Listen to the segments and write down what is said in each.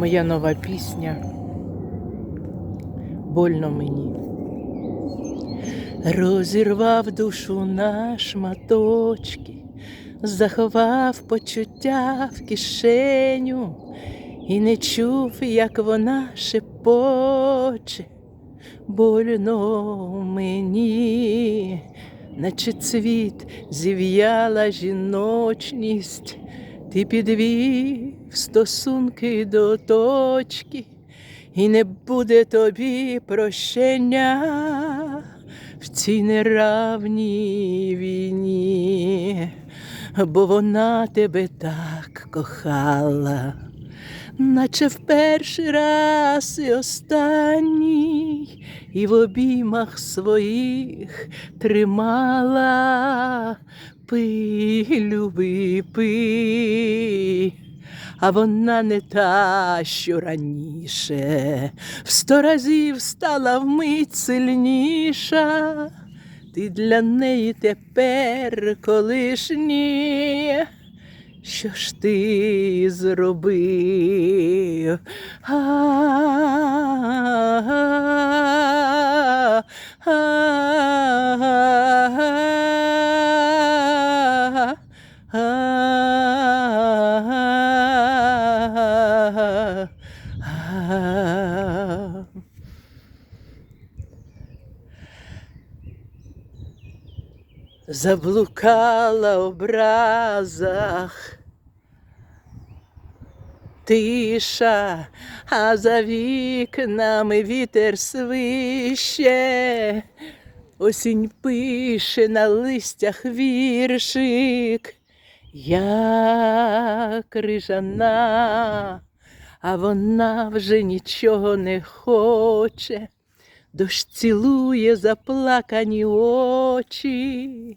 моя нова пісня. Больно мені. Розірвав душу на шматочки, заховав почуття в кишеню і не чув, як вона шепоче. Больно мені, наче цвіт зів'яла жіночність, ти підвів стосунки до точки, і не буде тобі прощення в цій неравній війні, бо вона тебе так кохала, наче в перший раз і останній, і в обіймах своїх тримала. Пий, люби, пий, а вона не та, що раніше, в сто разів стала вмить сильніша. Ти для неї тепер колишній. Що ж ти зробив? А-а-а, а-а-а, Заблукала образах. Тиша, а за вікнами вітер свище, осінь пише на листях віршик, я крижана, а вона вже нічого не хоче, дощ цілує заплакані очі.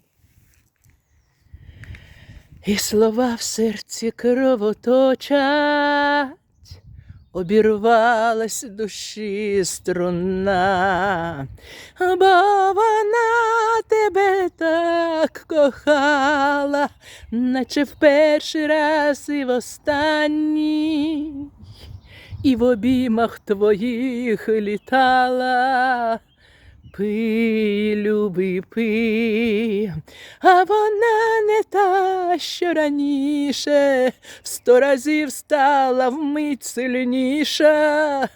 І слова в серці кровоточать, обірвалась душі струна, бо вона тебе так кохала, наче в перший раз і в останній, і в обіймах твоїх літала. Пий, люби, пий, а вона не та, що раніше, в сто разів стала вмить сильніша.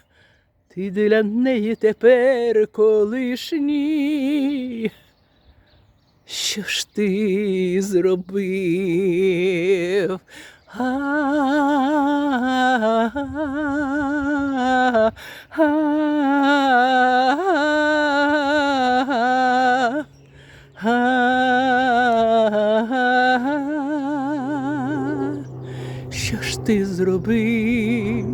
Ти для неї тепер колишній. Що ж ти зробив? А-а-а, а-а-а, Що ж ти зробив?